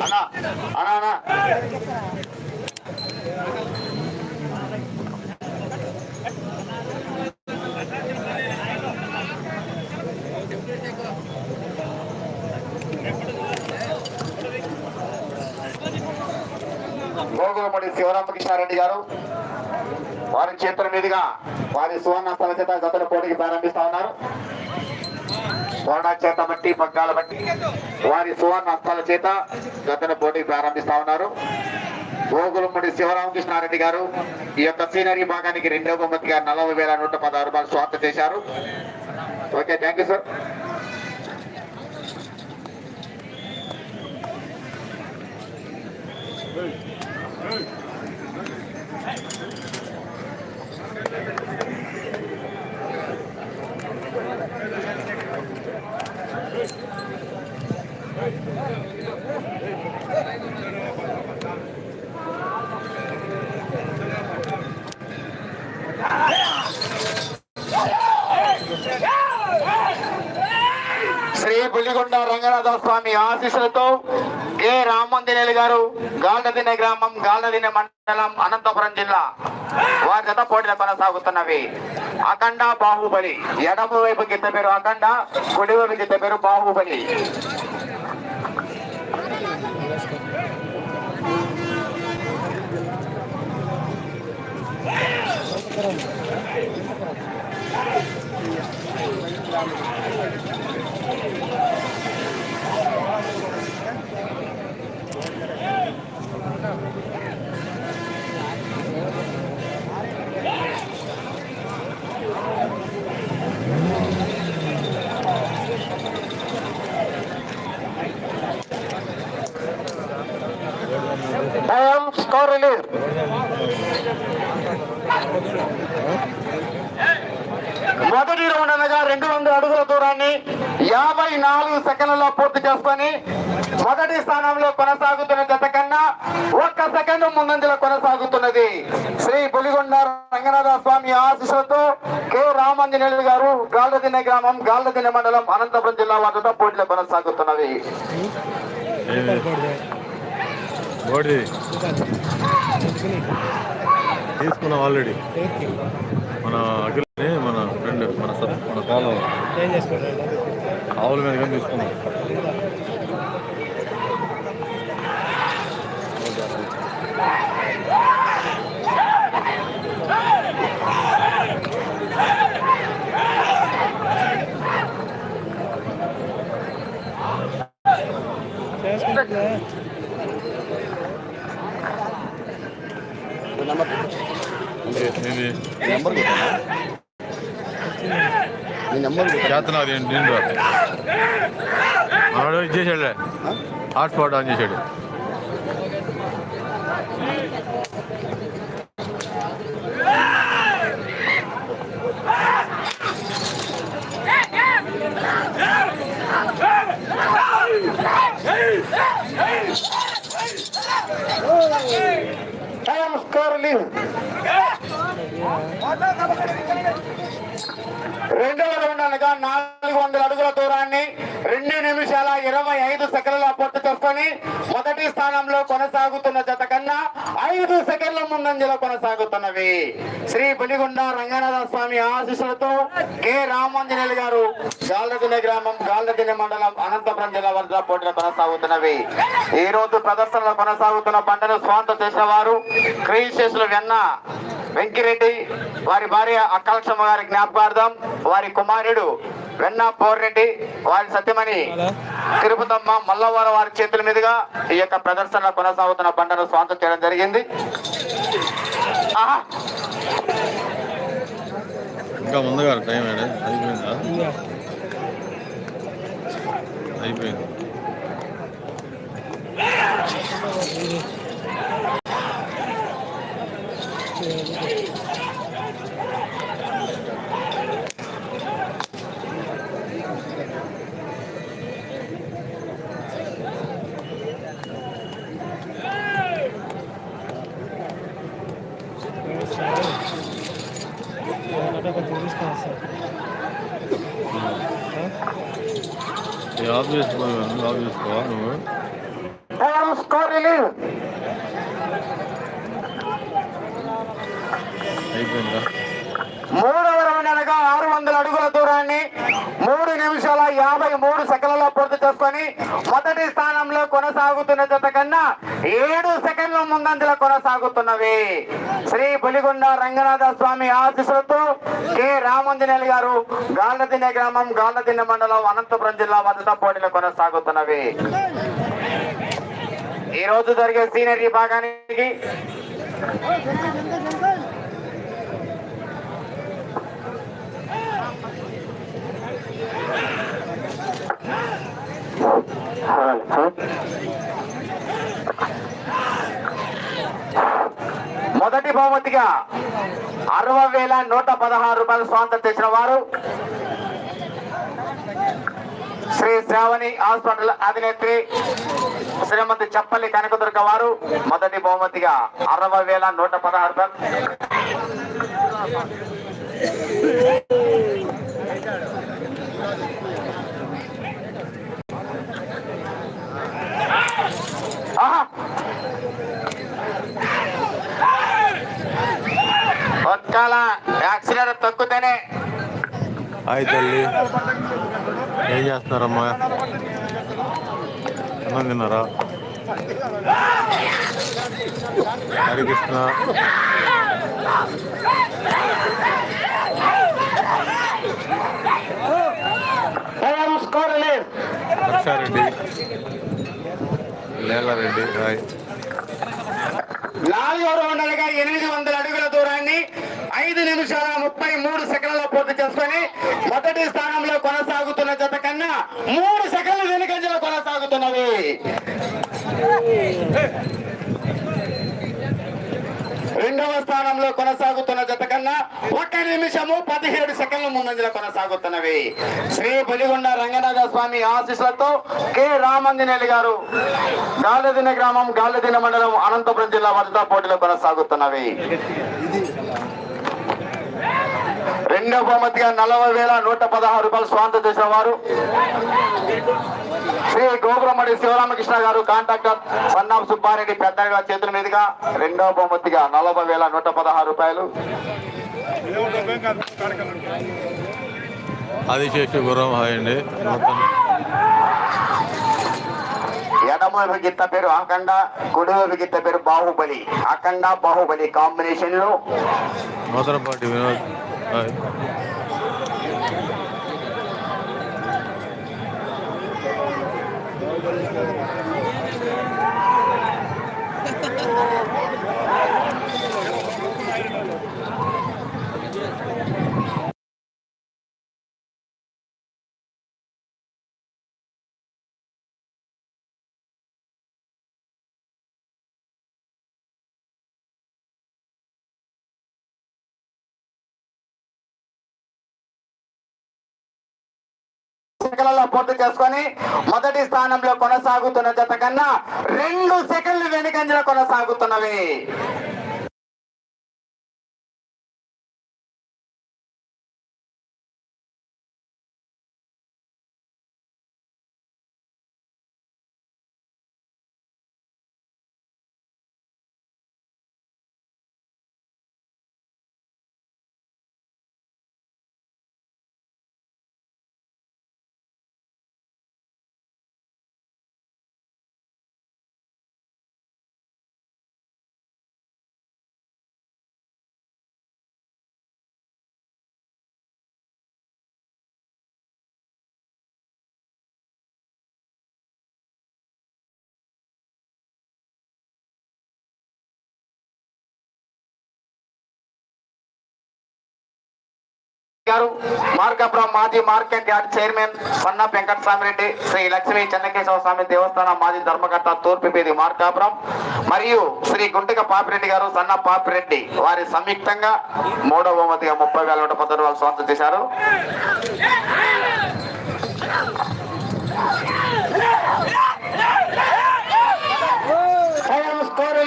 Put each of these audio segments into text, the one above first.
అన్నా అన్నా అన్నా రామకృష్ణారెడ్డి గారు. వారి చేతుల మీదుగా వారి సువర్ణాస్తాల చేత గతల పోటీకి ప్రారంభిస్తా ఉన్నారు. స్వర్ణ చేత బట్టి పగ్గాల బట్టి వారి సువర్ణ హస్తాల చేత గతల పోటీ ప్రారంభిస్తా ఉన్నారు. గోగులముడి శివరామకృష్ణారెడ్డి గారు ఈ యొక్క సీనరీ భాగానికి రెండవ బొమ్మతిగా నలభై వేల నూట పదహారు రూపాయలు స్వార్థ చేశారు. Okay thank you sir Sri Puligonda Ranganatha Swamy ఆశీస్సులతో కె. రామందినేలు గారు గాల్డదినే గ్రామం గాల్డదిన మండలం అనంతపురం జిల్లా వారి జత పోటీలు కొనసాగుతున్నవి. అఖండ బాహుబలి ఎడమ వైపు కింద పేరు అఖండ కుడివైపు కింద పేరు బాహుబలి. టైం స్కోర్ రిలీజ్ మొదటి రౌండ్ అనగా రెండు వందల అడుగుల దూరాన్ని యాభై నాలుగు సెకండ్లలో పూర్తి చేసుకొని మొదటి స్థానంలో కొనసాగుతున్న జత కన్నా ఒక్క సెకండ్ ముందంజలో కొనసాగుతున్నది. శ్రీ పులిగొండ రంగనాథ స్వామి ఆశీస్సులతో కె. రామంజనేయులు గారు గాల్దదిన్నె గ్రామం గాల్దదిన్నె మండలం అనంతపురం జిల్లా వారితో పోటీలు కొనసాగుతున్నవి. తీసుకున్నాం ఆల్రెడీ మన అఖిలని మన ఫ్రెండ్ మన సత్ మన కాలం. ఆవుల మీద కానీ తీసుకున్నాం. నెంబర్ చేతనాది నేను మనోడు ఇచ్చేసాడులే హాట్స్పాట్ ఆన్ చేశాడు టైం స్కోర్ రిలీజ్ రెండవ రౌండ్ అనగా నాలుగు వందల అడుగుల దూరాన్ని రెండు నిమిషాల ఇరవై ఐదు సెకండ్ల పూర్తి చేసుకొని మొదటి స్థానంలో కొనసాగుతున్న జత కన్నా ఐదు సెకండ్ల ముందంజలో కొనసాగుతున్నవి శ్రీ బలిగొండ రంగనాథ స్వామి ఆశీస్సులతో కె. రామాంజనేయులు గారు గాల్దదిన గ్రామం గాల్దదిన మండలం అనంతపురం జిల్లా వద్ద పోటీలు కొనసాగుతున్నవి. ఈ రోజు ప్రదర్శనలో కొనసాగుతున్న పంటను స్వాంత చేసిన వారు క్రీశేషులు వెన్న వెంకిరెడ్డి వారి భార్య అక్కలక్షమ్మ గారి జ్ఞాపకార్థం వారి కుమారుడు వెన్న పోర్రెడ్డి వారి సత్యమణి తిరుపతమ్మ మల్లవార వారి చేతుల మీదుగా ఈ యొక్క ప్రదర్శన కొనసాగుతున్న పంటను స్వాంతం చేయడం జరిగింది. ఇంకా ఇంకా గారు టైం ఏడే. అయిపోయిందా? అయిపోయింది. ఈ ఆఫ్ చేసుకోవాలి చేసుకోవా నువ్వు అయిపోయిందా మూడవ రౌండ్ అనగా ఆరు వందల అడుగుల దూరాన్ని మూడు నిమిషాల యాభై మూడు సెకండ్లలో పూర్తి చేసుకొని మొదటి స్థానంలో కొనసాగుతున్న జత కన్నా ఏడు సెకండ్ల కొనసాగుతున్నవి. శ్రీ పులిగొండ రంగనాథ స్వామి ఆశీస్సులతో కె. రామంజనేయులు గారు గాళ్ళదిన్నె గ్రామం గాళ్ళదిన్నె మండలం అనంతపురం జిల్లా మద్దతు పోటీలు కొనసాగుతున్నవి. ఈ రోజు జరిగే సీనియర్ విభాగానికి మొదటి బహుమతిగా అరవై వేల నూట పదహారు రూపాయలు స్వాతంత్రం తెచ్చిన వారు శ్రీ శ్రావణి హాస్పిటల్ అధినేత్రి శ్రీమతి చప్పల్లి కనకదుర్గ వారు మొదటి బహుమతిగా అరవై వేల నూట పదహారు రూపాయలు. ఒక్కల యాక్సిడెంట్ తొక్కుతేనే. హాయ్ తల్లి. ఏం చేస్తున్నారమ్మా? అన్నం తిన్నారా? హరికృష్ణ లక్షారెడ్డి లేలారెడ్డి హాయ్. నాలుగో అనగా ఎనిమిది వందల అడుగుల దూరాన్ని ఐదు నిమిషాల ముప్పై మూడు సెకండ్ల పూర్తి చేసుకొని మొదటి స్థానంలో కొనసాగుతున్న జత కన్నా మూడు సెకండ్లు వెనుకంజలో కొనసాగుతున్నవి రెండవ స్థానంలో కొనసాగుతున్న జత కన్నా ఒక నిమిషము పదిహేడు సెకండ్ల ముందంజలో కొనసాగుతున్నవి. శ్రీ బలిగొండ రంగనాథ స్వామి ఆశీస్సులతో కె. రామంజనేయులు గారు గాలదిన గ్రామం గాలదిన మండలం అనంతపురం జిల్లా భద్రతా పోటీలో కొనసాగుతున్నవి. రెండవ బహుమతిగా నలభై వేల నూట పదహారు రూపాయలు స్వాతంత్ర చేసిన వారు. శ్రీ గోపురమడి శివరామకృష్ణ గారు కాంట్రాక్టర్ సన్నాం సుబ్బారెడ్డి పెద్దగా చేతుల మీదుగా రెండవ బహుమతిగా నలభై వేల నూట పదహారు రూపాయలు. ఆదిశేషు గురం హాయ్ అండి గిత్త పేరు అఖండ కుడివైపు గిత్త పేరు బాహుబలి. అఖండ బాహుబలి కాంబినేషన్లో నూతనపాటి వినోద్. హాయ్ సెకండ్లలో పూర్తి చేసుకొని మొదటి స్థానంలో కొనసాగుతున్న జత కన్నా రెండు సెకండ్లు వెనుకంజలో కొనసాగుతున్నవి. గారు మార్కాపురం మాజీ మార్కెట్ యార్డ్ చైర్మన్ సన్న వెంకటస్వామిరెడ్డి శ్రీ లక్ష్మీ చెన్నకేశవ స్వామి దేవస్థానం మాజీ ధర్మకర్త తూర్పుపేది మార్కాపురం మరియు శ్రీ గుంటక పాపిరెడ్డి గారు సన్న పాపిరెడ్డి వారి సంయుక్తంగా మూడవ బహుమతిగా ముప్పై వేల నూట పంతొమ్మిది వాళ్ళు స్వాగతం చేశారు. స్కోర్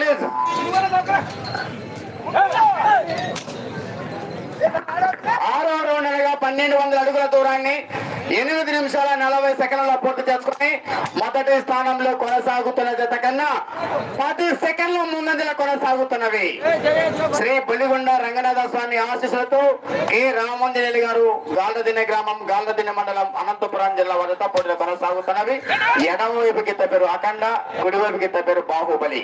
రిలీజ్ పన్నెండు వందల అడుగుల దూరాన్ని ఎనిమిది నిమిషాల నలభై సెకండ్ల పూర్తి చేసుకుని మొదటి స్థానంలో కొనసాగుతున్న జత కన్నా పది సెకండ్ల ముందంజల కొనసాగుతున్నవి. శ్రీ పులిగొండ రంగనాథ స్వామి ఆశీస్సులతో కె రామంజనేయులు గారు గాల్దదిన్నె గ్రామం గాల్దదిన్నె మండలం అనంతపురం జిల్లా వద్ద పోటీలు కొనసాగుతున్నవి. ఎడమ వైపు పేరు అఖండ కుడి వైపు గిత్త పేరు బాహుబలి.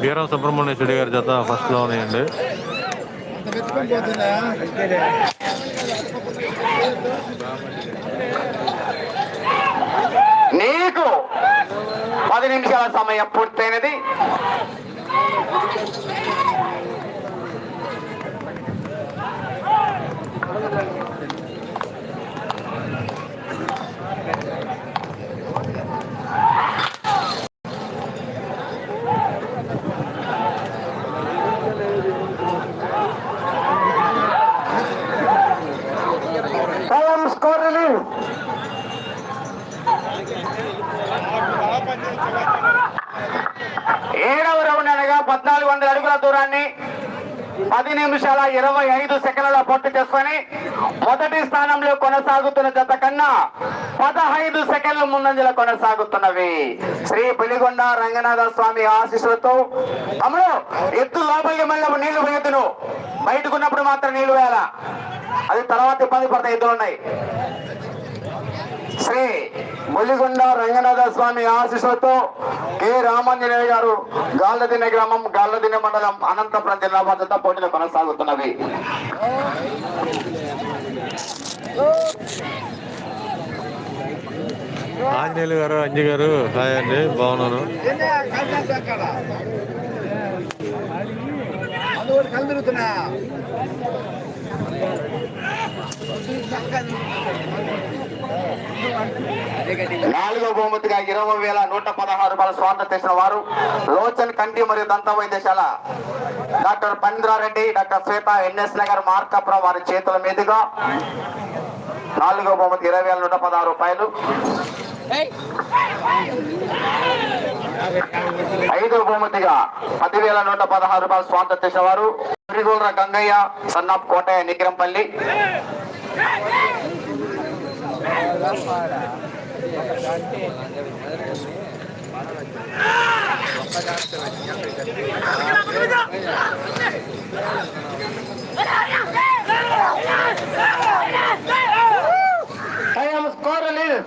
బీరం సుబ్రహ్మణ్య పడితే గారి జత ఫస్ట్లో ఉన్నాయండి. నీకు పది నిమిషాల సమయం పూర్తయినది టైం స్కోర్ రిలీజ్ ఏడవ రౌండ్ అనగా పద్నాలుగు వందల అడుగుల దూరాన్ని పది నిమిషాల ఇరవై ఐదు సెకండ్ల పూర్తి చేసుకొని మొదటి స్థానంలో కొనసాగుతున్న జత కన్నా పదహైదు ముందంజల కొనసాగుతున్నవి. శ్రీ పులిగొండ రంగనాథ స్వామి ఆశీస్సులతో తమ్ముడు ఎత్తు లోపలికి మళ్ళీ నీళ్ళు పోయొద్దును. బయటకు ఉన్నప్పుడు మాత్రం నీళ్ళు వేయాలా అది తర్వాత ఇబ్బంది పడతాయి ఎద్దులు ఉన్నాయి. శ్రీ ములిగొండ రంగనాథ స్వామి ఆశీస్సులతో కె. రామాంజనేయ గారు గాల్లదిన గ్రామం గాల్లదిన మండలం అనంతపురం జిల్లా భద్రత పోటీలు కొనసాగుతున్నవి. ఆంజనేయులు గారు అంజి గారు హాయ్ అండి బాగున్నాను. నాలుగో బహుమతిగా ఇరవై వేల నూట పదహారు రూపాయల స్వాతంత్ర తెచ్చిన వారు లోచన్ కంటి మరియు దంత వైద్యశాల doctor Pandrareddy doctor Swetha NS Nagar Markapuram వారి చేతుల మీదుగా నాలుగో బహుమతి ఇరవై వేల నూట పదహారు రూపాయలు. ఐదో బహుమతిగా పదివేల నూట పదహారు రూపాయలు స్వాతంత్ర చేసిన వారు పురిగోల్ర గంగయ్య సన్నాప్ కోటయ్య నిగ్రంపల్లి. స్కోర్ లేదు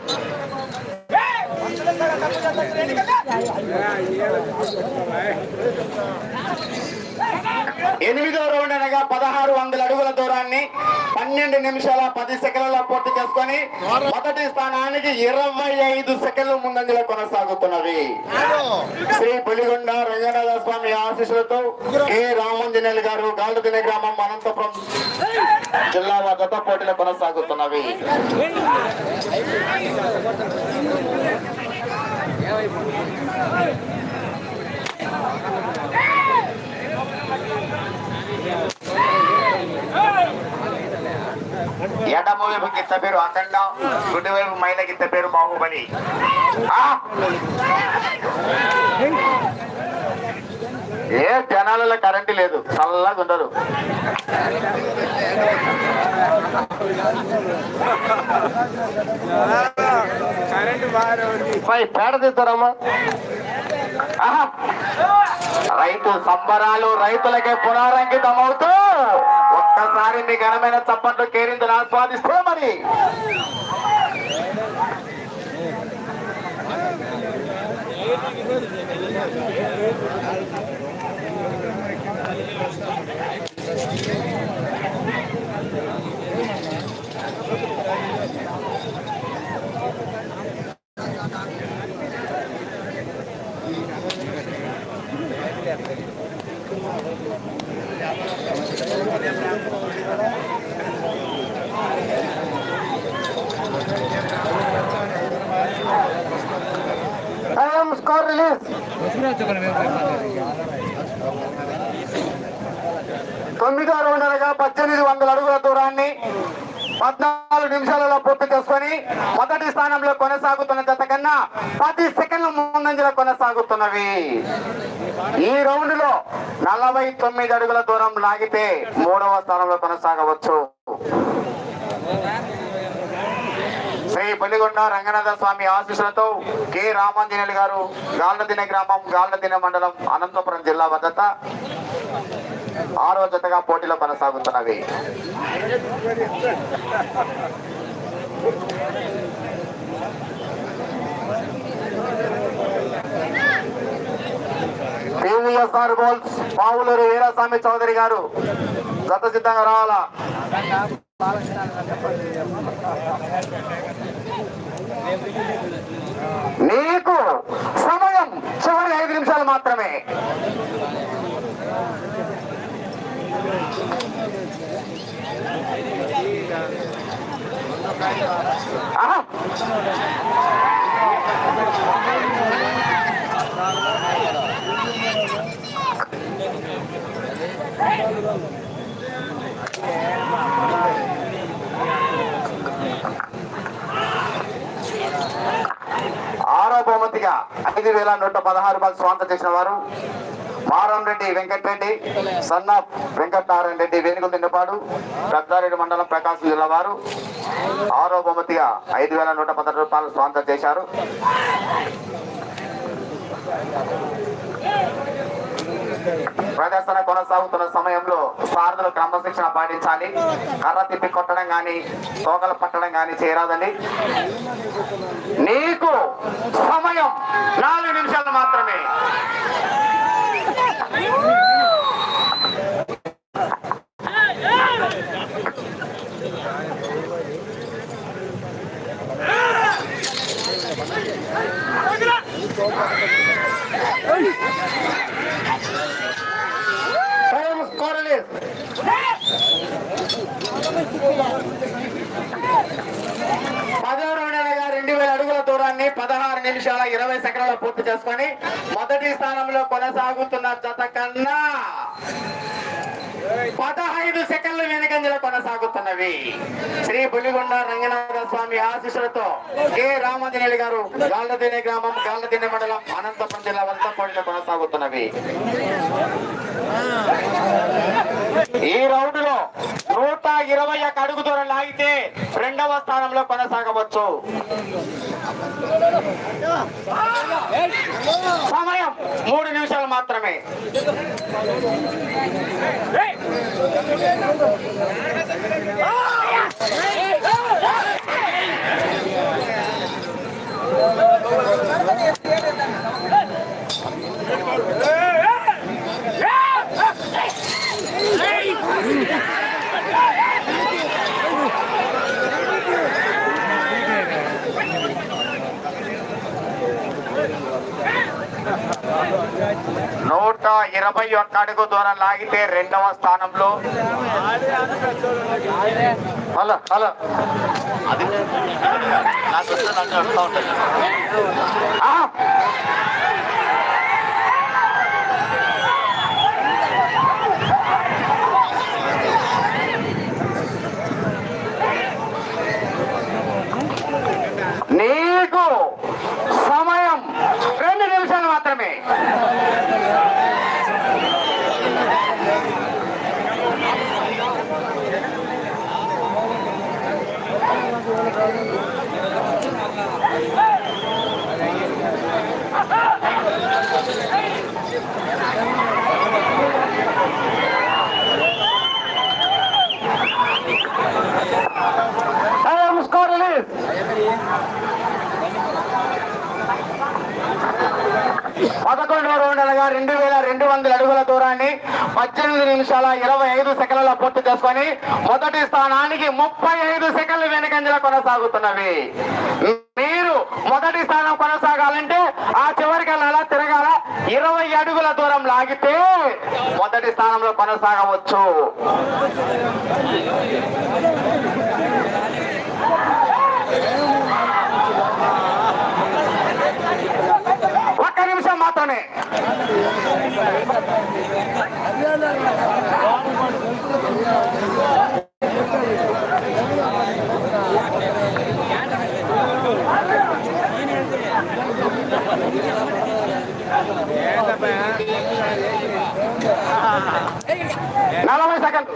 ఎనిమిదో రౌండ్ అనగా పదహారు వందల అడుగుల దూరాన్ని పన్నెండు నిమిషాల పది సెకండ్ల పూర్తి చేసుకొని మొదటి స్థానానికి ఇరవై ఐదు సెకండ్ల ముందంజలో కొనసాగుతున్నవి. శ్రీ పులిగొండ రంగనాథ స్వామి ఆశీస్సులతో కె. రామంజనేల్ గారు గాల్దుదిన గ్రామం అనంతపురం జిల్లా వద్ద పోటీలు కొనసాగుతున్నవి. ఎడమ వైపు గిత్త పేరు అఖండ గుడివైపు వైపు మైల గిత్త పేరు బాహుబలి ఏ జనాలలో కరెంటు లేదు. చల్లగా ఉండరు. పేడ తీస్తారమ్మా. రైతు సంబరాలు రైతులకే పునరంకితం అవుతూ ఒక్కసారి మీ ఘనమైన చప్పట్లు కేరింతలు ఆస్వాదిస్తే మరి. తొమ్మిది ఆరు వందలుగా పద్దెనిమిది వందల అడుగుల దూరాన్ని పద్నాలుగు నిమిషాలలో పూర్తి చేసుకొని మొదటి స్థానంలో కొనసాగుతున్న జత కన్నా పది సెకండ్ల ముందంజలో కొనసాగుతున్నవి. ఈ రౌండ్లో నలభై తొమ్మిది అడుగుల దూరం లాగితే మూడవ స్థానంలో కొనసాగవచ్చు. శ్రీ పులిగొండ రంగనాథ స్వామి ఆశీస్సులతో కె. రామాంజనేయులు గారు గాల్నదిన గ్రామం గాల్నదిన మండలం అనంతపురం జిల్లా భద్రత ఆరో జతగా పోటీలో కొనసాగుతున్నవి. పివిఎస్ఆర్ గోల్స్ మావులూరు వీరస్వామి చౌదరి గారు జత సిద్ధంగా రావాలా? నీకు సమయం చివరి ఐదు నిమిషాలు మాత్రమే. ఆరో బహుమతిగా ఐదు వేల నూట పదహారు రూపాయలు స్వాంతం చేసిన వారు. మారంరెడ్డి వెంకటరెడ్డి సన్న వెంకటనారాయణ రెడ్డి వేణుగుల దిండపాడు పెద్దారెడ్డి మండలం ప్రకాశం జిల్లా వారు. ఆరో బహుమతిగా ఐదు వేల నూట పదహారు రూపాయలు స్వాంతం చేశారు. ప్రదర్శన కొనసాగుతున్న సమయంలో సారథులు క్రమశిక్షణ పాటించాలి. కర్ర తిప్పి కొట్టడం కానీ తోకలు పట్టడం కానీ చేయరాదండి. నీకు సమయం నాలుగు నిమిషాలు మాత్రమే టైం స్కోరలేదు పదో రౌండ్ అనగా రెండు వేల అడుగుల దూరాన్ని నిమిషాల ఇరవై సెకండ్ల పూర్తి చేసుకొని మొదటి స్థానంలో కొనసాగుతున్న జత కన్నా పదహైదు సెకండ్లు వెనుకంజలో కొనసాగుతున్నవి. శ్రీ బులిగొండ రంగనాథ స్వామి ఆశీస్సులతో కె. రామాంజనేయులు గారు గాళ్ళదినే గ్రామం గాళ్ళదినే మండలం అనంతపురం జిల్లా వద్ద పోటీలో కొనసాగుతున్నవి. ఈ రౌండ్లో నూట ఇరవై ఒక అడుగు దూరం లాగితే రెండవ స్థానంలో కొనసాగవచ్చు. సమయం మూడు నిమిషాలు మాత్రమే. నూట ఇరవై ఒక్క అడుగు దూరం లాగితే రెండవ స్థానంలో. Hello hello. అది నాకు వస్తే నాకు వస్తూ ఉంటుంది ఆ! నీకు సమయం రెండు నిమిషాలు మాత్రమే Time score release. పదకొండవ రౌండ్ అనగా రెండు వేల రెండు వందల అడుగుల దూరాన్ని పద్దెనిమిది నిమిషాల ఇరవై ఐదు సెకండ్ల పూర్తి చేసుకొని మొదటి స్థానానికి ముప్పై ఐదు సెకండ్లు వెనుకంజల కొనసాగుతున్నవి. మీరు మొదటి స్థానం కొనసాగాలంటే ఆ చివరికి అలా తిరగాల ఇరవై అడుగుల దూరం లాగితే మొదటి స్థానంలో కొనసాగవచ్చు ఒక్క నిమిషం మాత్రమే నలభై సెకండ్లు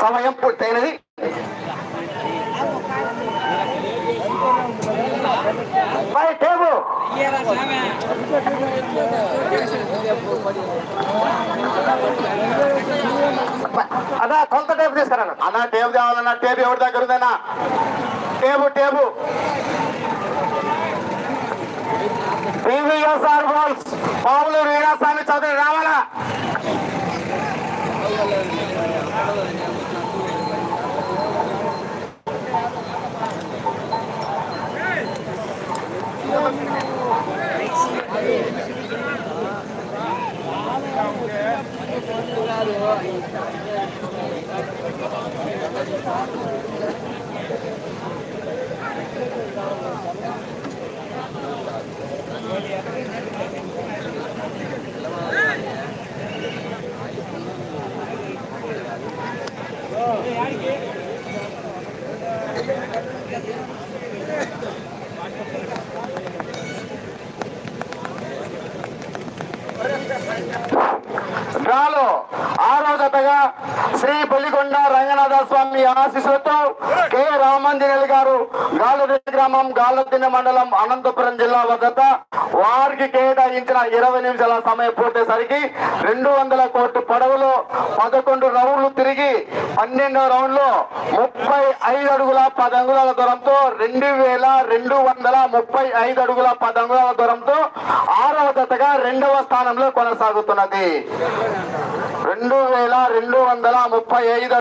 సమయం పూర్తయినది. బై టేబు అదా కొంత టేపు తీసుకురా అన్నా టేపు తేవాలన్నా టేపు ఎవరి దగ్గర ఉందన్నా? టేబు టేబు పాములు వీరాస్వామి చౌదరి రావాలా డ్రాలో ఆరో జతగా శ్రీ బలిగొండ రంగనాథ స్వామి ఆశీస్సులతో కె. రామంజనేయులు గారు గాలుదిన గ్రామం గాలుదిన మండలం అనంతపురం జిల్లా వద్ద వారికి కేటాయించిన ఇరవై నిమిషాల సమయం పూర్తేసరికి రెండు వందల కోట్ల పొడవులో పదకొండు రౌండ్లు తిరిగి పన్నెండో రౌండ్లు ముప్పై ఐదు అడుగుల పదంగుల అంగుళాల దూరంతో రెండు వేల రెండు వందల ముప్పై ఐదు అడుగుల పదంగుల అంగుళాల దూరంతో ఆరవ దశగా రెండవ స్థానంలో కొనసాగుతున్నది. రెండు వేల రెండు వందల ముప్పై ఐదు